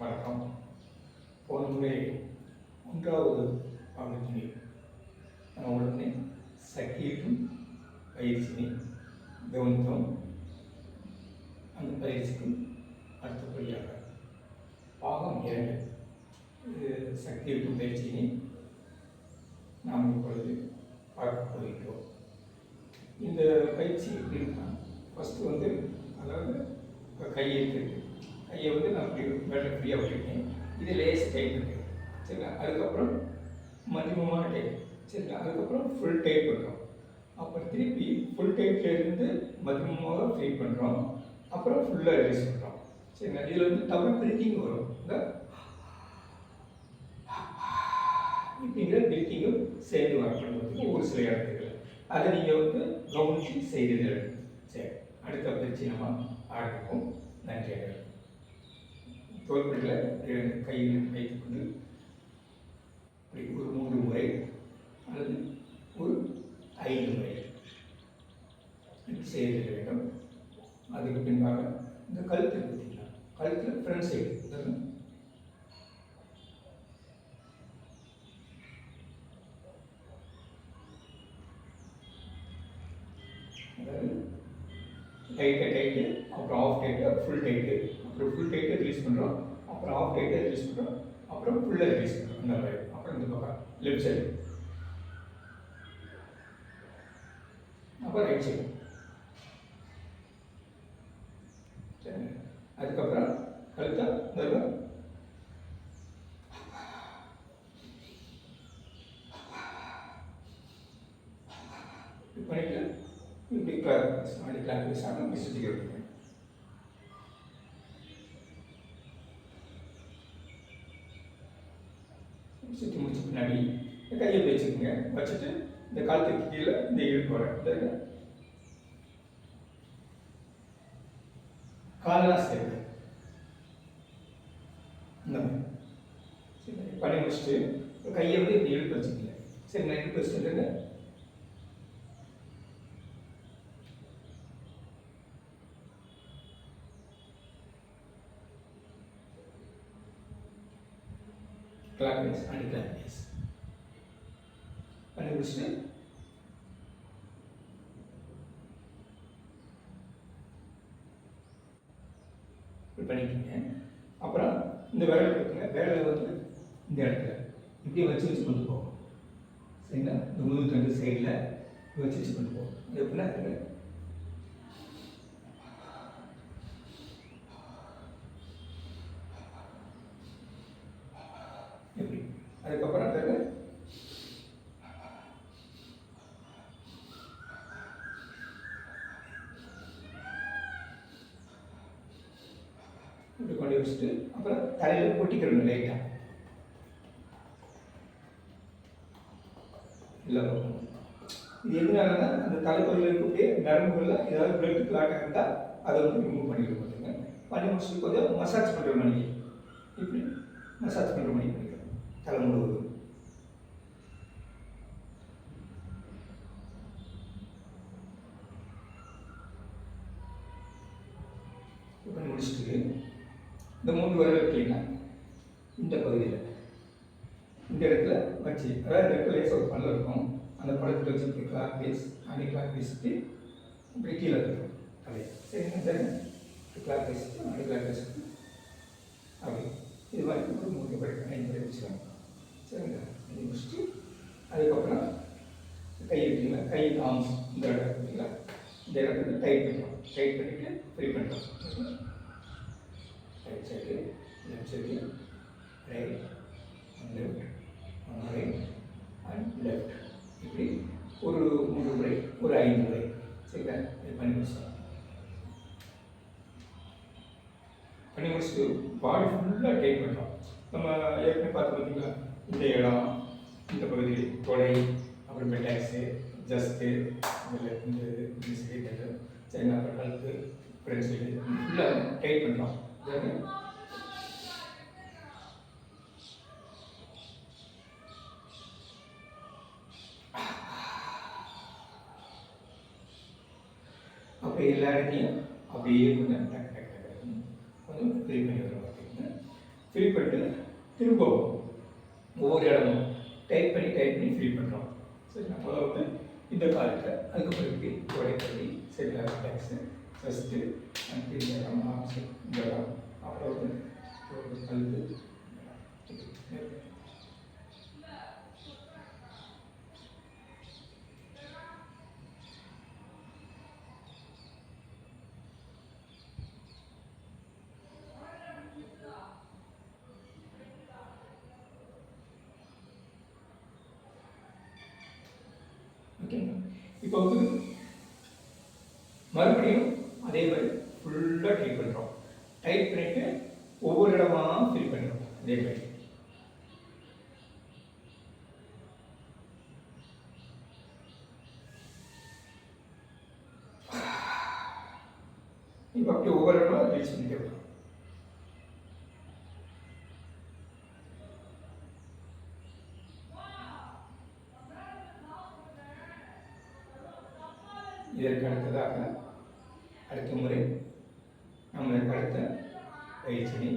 வணக்கம். போன முறை மூன்றாவது பாகத்தினை நம்ம உடனே சக்கீட்டும் பயிற்சினை கவனித்தோம். அந்த பயிற்சிக்கும் அடுத்தபடியாக பாகம் இரண்டு. இது சக்தியூட்டும் பயிற்சியினை நாம் இப்பொழுது பார்க்க போகிறோம் இந்த பயிற்சி எப்படின்னா ஃபஸ்ட்டு வந்து அதாவது இப்போ கையை வந்து நான் இப்படி ஃப்ரீயாக விட்டுருக்கேன் இது லேஸ் டைட் பண்ணுறேன் சரிங்களா? அதுக்கப்புறம் மதிமமான டைட் சரிங்களா? அதுக்கப்புறம் ஃபுல் டைட் பண்ணுறோம் அப்புறம் திருப்பி ஃபுல் டைட்லேருந்து மதிமமாக ஃப்ரீ பண்ணுறோம் அப்புறம் ஃபுல்லாக ரிலீஸ் பண்ணுறோம் சரிங்களா? இதில் வந்து டபுள் பிரீத்திங் வரும். இந்த இப்படிங்கிற பிரீத்திங்கும் சேர்ந்து ஒர்க் பண்ணுறதுக்கு ஒரு சில இடத்துக்கு அதை நீங்கள் வந்து கவனித்து செய்து சரி. அடுத்த பயிற்சி நம்ம ஆரம்பிப்போம். நன்றி தோல்படியில் இரண்டு கையில் வைத்துக்கொண்டு இப்படி ஒரு மூன்று முறை அல்லது ஒரு ஐந்து முறை இப்படி வேண்டும். அதுக்கு பின்பாக இந்த கழுத்து பார்த்தீங்களா கழுத்தில் ஃப்ரண்ட் சைடு இதெல்லாம் அதாவது டைட்டு அப்புறம் ஆஃப் டைட்டு ஃபுல் டைட்டு அப்புறம் ஃபுல் டைட்டை ரிலீஸ் பண்ணுறோம் அப்புறம் ஆஃப் டைட்டை ரிலீஸ் பண்ணுறோம் அப்புறம் ஃபுல்லாக ரிலீஸ் பண்ணுறோம் இந்த மாதிரி. அப்புறம் இந்த பக்கம். லெஃப்ட் சைடு அப்புறம் ரைட் சைடு சரி. அதுக்கப்புறம் கழுத்தா இந்த இப்படி பண்ணிட்டு இப்படி கிளாக் அப்படி கிளாக் வைஸ் ஆகும் அப்படி சுற்றி முடிச்ச பின்னாடி இந்த கையை வச்சுக்கோங்க. வச்சுட்டு இந்த காலத்துக்கு கீழே இந்த இழுப்பு வர. காலெல்லாம் சேர்ந்து இந்த மாதிரி. பண்ணி முடிச்சுட்டு கையை வந்து இப்படி இழுப்பு வச்சுக்கல சரி நான் இழுப்பு வச்சுட்டு clockwise anti-clockwise பண்ணி முடிச்சுட்டு இப்படி அப்புறம் இந்த விரல் இருக்குங்க விரலை வந்து இந்த இடத்துல. இப்படி வச்சு வச்சு கொண்டு போகும் சரிங்களா? இந்த முதுகு தண்டு சைடில் வச்சு வச்சு கொண்டு போகும் எப்படின்னா அதுக்கப்புறம் அந்த இப்படி கொண்டு வச்சுட்டு அப்புறம் தலையில் கொட்டிக்கிறணும் லைட்டாக இல்லை. இது எதுனாலன்னா அந்த தலைப்பகுதியில் இருக்கக்கூடிய நரம்புகளில் ஏதாவது பிளட் கிளாட் இருந்தால் அதை வந்து ரிமூவ் பண்ணிட்டு பார்த்துங்க பண்ணி முடிச்சுட்டு கொஞ்சம் மசாஜ் பண்ணுற மணிக்கு இப்படி மசாஜ் பண்ணுற மணி பண்ணிக்கிறோம் தலை முடிச்சுட்டு இந்த மூன்று வரையில் இருக்கீங்கன்னா இந்த பகுதியில் இந்த இடத்துல வச்சு அதாவது இந்த இடத்துல லேசாக ஒரு பள்ளம் இருக்கும். அந்த பழத்தில் வச்சு இப்படி கிளாக் பேஸ் அடி கிளாக் பேசிட்டு இப்படி கீழே இருக்கும் தலையை. சரிங்க சரிங்க கிளாக் பேசிட்டு அடி கிளாக் பேசிட்டு அப்படி. இது மாதிரி ஒரு மூணு முறை ஐந்து முறை வச்சுக்கலாம் சரிங்களா இது முடிச்சுட்டு அதுக்கப்புறம் கை இருக்குங்களா கை ஆம்ஸ் இந்த இடம் இருக்குங்களா இந்த இடத்துல டைட் பண்ணுறோம் டைட் பண்ணிவிட்டு ஃப்ரீ பண்ணுறோம் right side left side right left right and left இப்படி ஒரு மூன்று முறை ஒரு ஐந்து முறை. சரிங்களா? இது பண்ணி முடிச்சோம் பண்ணி முடிச்சுட்டு பாடி ஃபுல்லாக டைட் பண்ணுறோம் நம்ம ஏற்கனவே பார்த்து பார்த்தீங்களா? இந்த இடம் இந்த பகுதி கொலை அப்புறம் மெட்டாக்ஸு ஜஸ்ட்டு இதில் இந்த இந்த சைடு சரிங்களா அப்புறம் கழுத்து சைடு ஃபுல்லாக டைட் பண்ணுறோம் அப்போ எல்லா இடத்தையும் அப்படியே கொஞ்சம் டக் டக் டக் கொஞ்சம் ஃப்ரீ பண்ணி விடுறோம் பார்த்தீங்கன்னா ஃபில் பண்ணிட்டு திரும்பவும் ஒவ்வொரு இடமும் டைப் பண்ணி டைப் பண்ணி ஃபில் பண்ணுறோம் சரிங்களா முதல்ல வந்து இந்த காலத்தில் அதுக்கப்புறம் இப்படி உடைப்பள்ளி சரிங்களா டேக்ஸு ஃபஸ்ட்டு அடுத்து இந்த இடம் ஆப்ஷன் இந்த இடம் அப்புறம் வந்து கல்வி இப்போ வந்து மறுபடியும் அதே மாதிரி ஃபுல்லாக டைப் பண்ணுறோம் டைப் பண்ணிட்டு ஒவ்வொரு இடமா ஃபில் பண்ணுறோம் அதே மாதிரி. இப்போ அப்படியே ஒவ்வொரு இடமா ரீச் பண்ணிட்டே இதற்கு அடுத்ததாக அடுத்த முறை நம்மளுக்கு அடுத்த பயிற்சியை